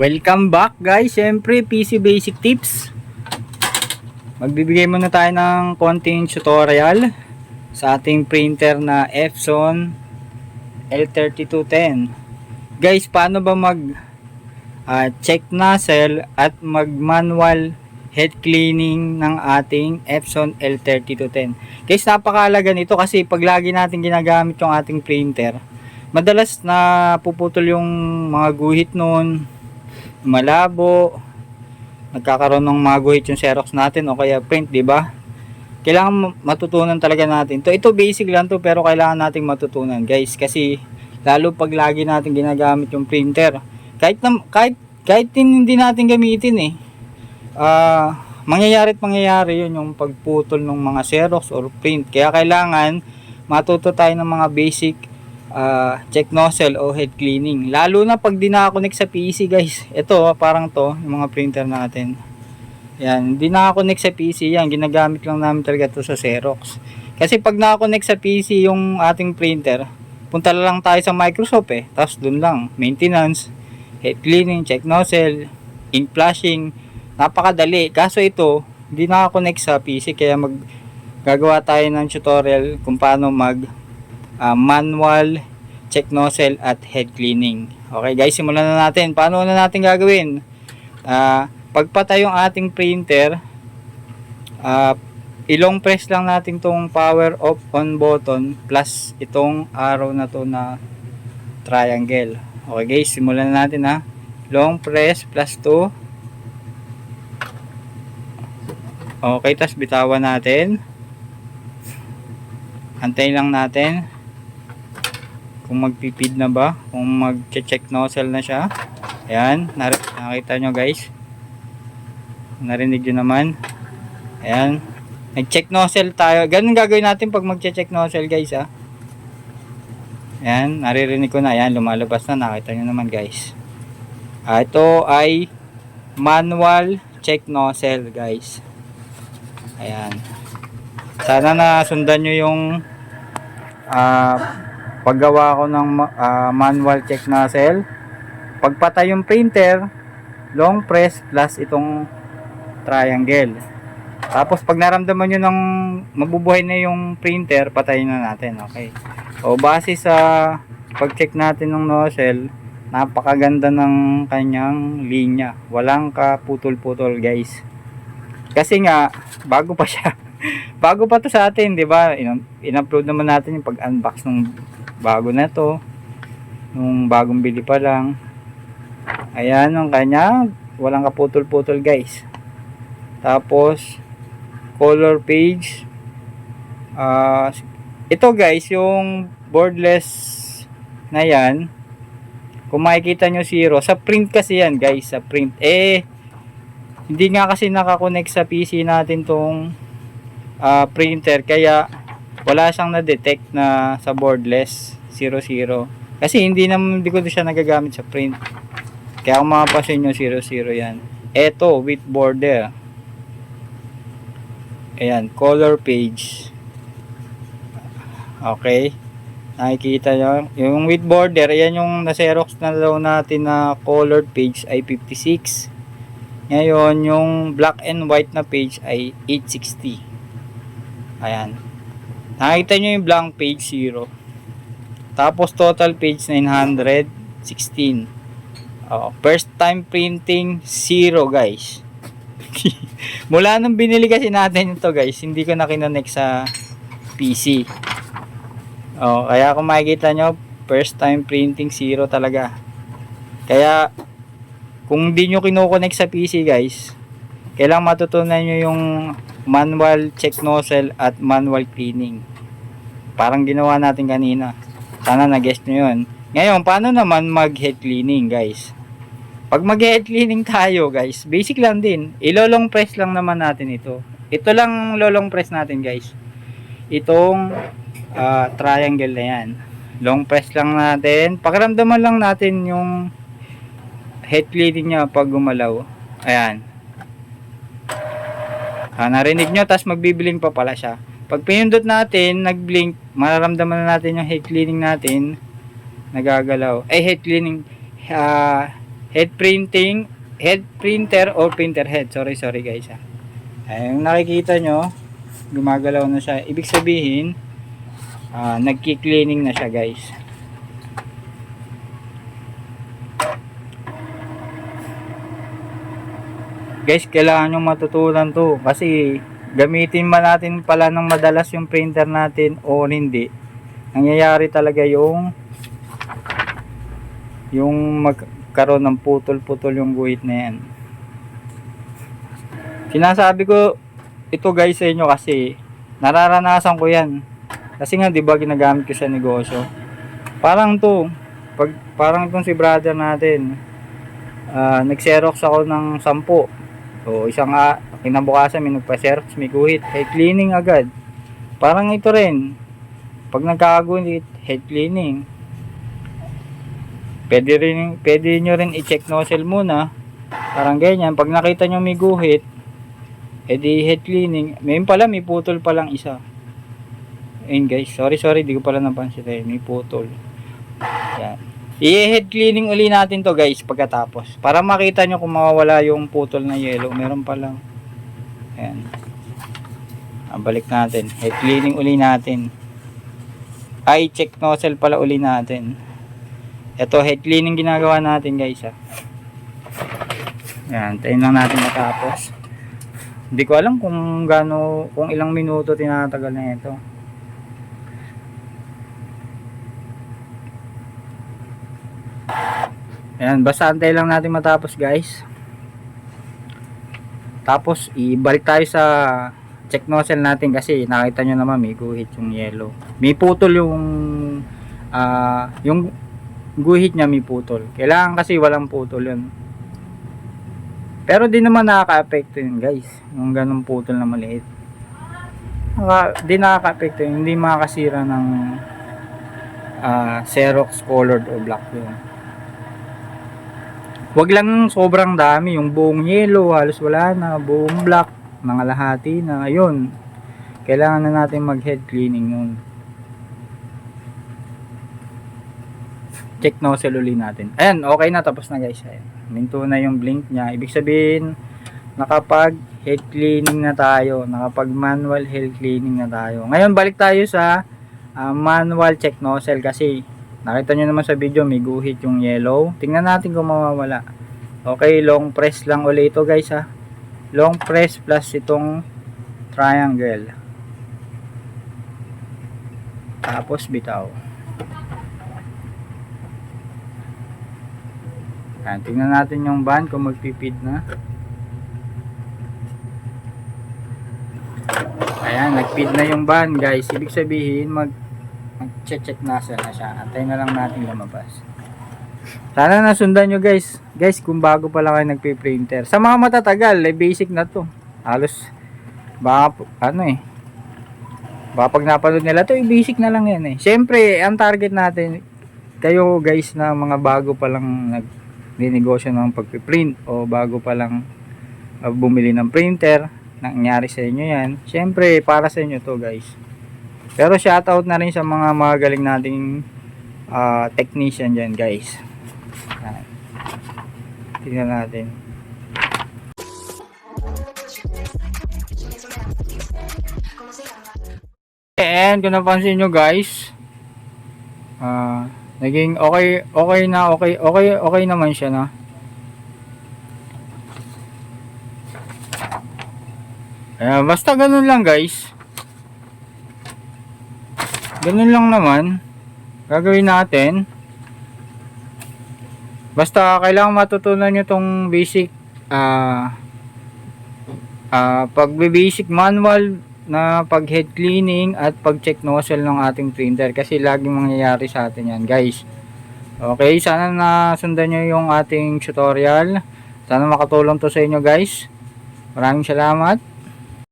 Welcome back guys. Siyempre, PC Basic Tips. Magbibigay muna tayo ng konting tutorial sa ating printer na Epson L3210. Guys, paano ba mag ah, check nozzle at mag manual head cleaning ng ating Epson L3210. Guys, napakalaga nito kasi pag lagi natin ginagamit yung ating printer, madalas na puputol yung mga guhit noon, malabo, nagkakaroon ng mga yung Xerox natin o kaya print, di ba? Kailangan matutunan talaga natin. To ito basic lang to pero kailangan nating matutunan, guys, kasi lalo pag lagi natin ginagamit yung printer. Kahit na, kahit kahit hindi natin gamitin eh. Ah, mangyayari at mangyayari yun yung pagputol ng mga Xerox or print. Kaya kailangan matuto tayo ng mga basic ah, check nozzle o head cleaning. Lalo na pag di nakakonect sa PC guys. Ito parang to, yung mga printer natin. Yan, hindi nakakonect sa PC yan. Ginagamit lang namin talaga to sa Xerox. Kasi pag nakakonect sa PC yung ating printer, punta lang tayo sa Microsoft eh. Tapos dun lang, maintenance, head cleaning, check nozzle, ink flashing, napakadali. Kaso ito, hindi nakakonect sa PC kaya mag gagawa tayo ng tutorial kung paano mag ah, manual check nozzle at head cleaning. Okay guys, simulan na natin. Paano na natin gagawin? Ah, pagpatay yung ating printer, ah, ilong press lang natin tong power off on button plus itong arrow na to na triangle. Okay guys, simulan na natin ha. Long press plus 2. Okay, tas bitawan natin. Antayin lang natin kung magpipid na ba, kung mag-check nozzle na siya. Ayan, nakita nyo guys. Narinig nyo naman. Ayan. Nag-check nozzle tayo. Ganun gagawin natin pag mag-check nozzle guys ah. Ayan, naririnig ko na. Ayan, lumalabas na. Nakita nyo naman guys. Ah, ito ay manual check nozzle guys. Ayan. Sana na sundan nyo yung ah, paggawa ko ng ah, manual check nozzle. Pagpatay yung printer, long press plus itong triangle. Tapos pag naramdaman nyo ng mabubuhay na yung printer, patayin na natin. Okay. O base sa pag-check natin ng nozzle, napakaganda ng kanyang linya. Walang kaputol-putol guys. Kasi nga, bago pa siya. bago pa to sa atin, di ba? In- in-upload naman natin yung pag-unbox ng bago na to. Nung bagong bili pa lang. Ayan, ang kanya. Walang kaputol-putol guys. Tapos, color page. Ah, ito guys, yung boardless na yan. Kung makikita nyo zero, sa print kasi yan guys, sa print. Eh, hindi nga kasi nakakonect sa PC natin tong ah, printer, kaya wala siyang na-detect na sa boardless 00. Kasi hindi naman, hindi ko siya nagagamit sa print. Kaya kung mapapansin nyo 00 yan. Ito, with border. Ayan, color page. Okay. Nakikita nyo. Yung with border, ayan yung na-xerox na daw natin na colored page ay 56. Ngayon, yung black and white na page ay 860. Ayan. Nakikita nyo yung blank page 0. Tapos total page 916. Oh, first time printing 0 guys. Mula nung binili kasi natin ito guys, hindi ko na kinonek sa PC. Oh, kaya kung makikita nyo, first time printing 0 talaga. Kaya, kung di nyo kinokonek sa PC guys, kailangan matutunan nyo yung manual check nozzle at manual cleaning. Parang ginawa natin kanina. Sana na-guess nyo yun. Ngayon, paano naman mag-head cleaning guys? Pag mag-head cleaning tayo guys, basic lang din. Ilolong press lang naman natin ito. Ito lang lolong press natin guys. Itong ah, triangle na yan. Long press lang natin. Pakiramdaman lang natin yung head cleaning niya pag gumalaw. Ayan. Ah, narinig nyo, tapos magbibiling pa pala siya. Pag pinindot natin, nag-blink, mararamdaman na natin yung head cleaning natin nagagalaw. Eh, head cleaning, ah, head printing, head printer or printer head. Sorry, sorry guys ha. Ay, yung nakikita nyo, gumagalaw na siya. Ibig sabihin, ah, nagki-cleaning na siya guys. Guys, kailangan nyo matutunan to kasi gamitin man natin pala ng madalas yung printer natin o hindi. Nangyayari talaga yung yung magkaroon ng putol-putol yung guhit na yan. Sinasabi ko ito guys sa inyo kasi nararanasan ko yan. Kasi nga 'di ba ginagamit ko sa negosyo. Parang to, pag parang itong si brother natin. ah nag-xerox ako ng 10. So isang uh, kinabukasan may nagpa-xerox, may guhit, head cleaning agad. Parang ito rin. Pag nagkakaguhit, head cleaning. Pwede rin, pwede nyo rin i-check nozzle muna. Parang ganyan. Pag nakita nyo may guhit, edi head cleaning. Ngayon pala, may putol pa lang isa. Ayun guys, sorry sorry, di ko pala napansin eh. May putol. Yan. I-head cleaning uli natin to guys pagkatapos. Para makita nyo kung mawawala yung putol na yellow. Meron pa lang. Ayan. Ah, balik natin. Head cleaning uli natin. Ay, check nozzle pala uli natin. Ito, head cleaning ginagawa natin guys ha. Ayan, tayo lang natin matapos. Hindi ko alam kung gaano, kung ilang minuto tinatagal na ito. Ayan, basta antay lang natin matapos guys. Tapos, ibalik tayo sa check nozzle natin kasi nakita nyo naman may guhit yung yellow. May putol yung ah yung guhit niya may putol. Kailangan kasi walang putol yun. Pero di naman nakaka-apekto yun guys. Yung ganong putol na maliit. Naka, di nakaka-apekto yun. Hindi makakasira ng ah, Xerox colored o black yun. Wag lang sobrang dami. Yung buong yellow halos wala na. Buong black mga lahati na. Ayun. Kailangan na natin mag head cleaning nun. check nozzle uli natin. Ayan, okay na. Tapos na guys. Ayan. Minto na yung blink niya. Ibig sabihin, nakapag head cleaning na tayo. Nakapag manual head cleaning na tayo. Ngayon, balik tayo sa ah, manual check nozzle kasi nakita nyo naman sa video, may guhit yung yellow. Tingnan natin kung mawawala. Okay, long press lang uli ito guys ha. Long press plus itong triangle. Tapos bitaw. Ayan, tingnan natin yung van kung magpipid na. Ayan, nagpid na yung van guys. Ibig sabihin, mag mag-check na siya na siya. Antay na lang natin lumabas. Sana nasundan nyo guys. Guys, kung bago pa lang kayo nagpi-printer. Sa mga matatagal, eh, basic na to. Halos, baka, ano eh. Baka pag napanood nila to, eh, basic na lang yan eh. Siyempre, ang target natin, kayo guys na mga bago pa lang nag negosyo ng pagpiprint o bago pa lang uh, bumili ng printer nangyari sa inyo yan syempre para sa inyo to guys pero shoutout na rin sa mga magaling nating uh, technician dyan guys. Tingnan natin. And kung napansin nyo guys ah naging okay okay na okay okay okay naman siya na. Ayan, basta ganun lang guys ganun lang naman. Gagawin natin. Basta kailangan matutunan nyo tong basic ah ah pag basic manual na pag head cleaning at pag check nozzle ng ating printer kasi laging mangyayari sa atin yan guys. Okay sana nasundan nyo yung ating tutorial. Sana makatulong to sa inyo guys. Maraming salamat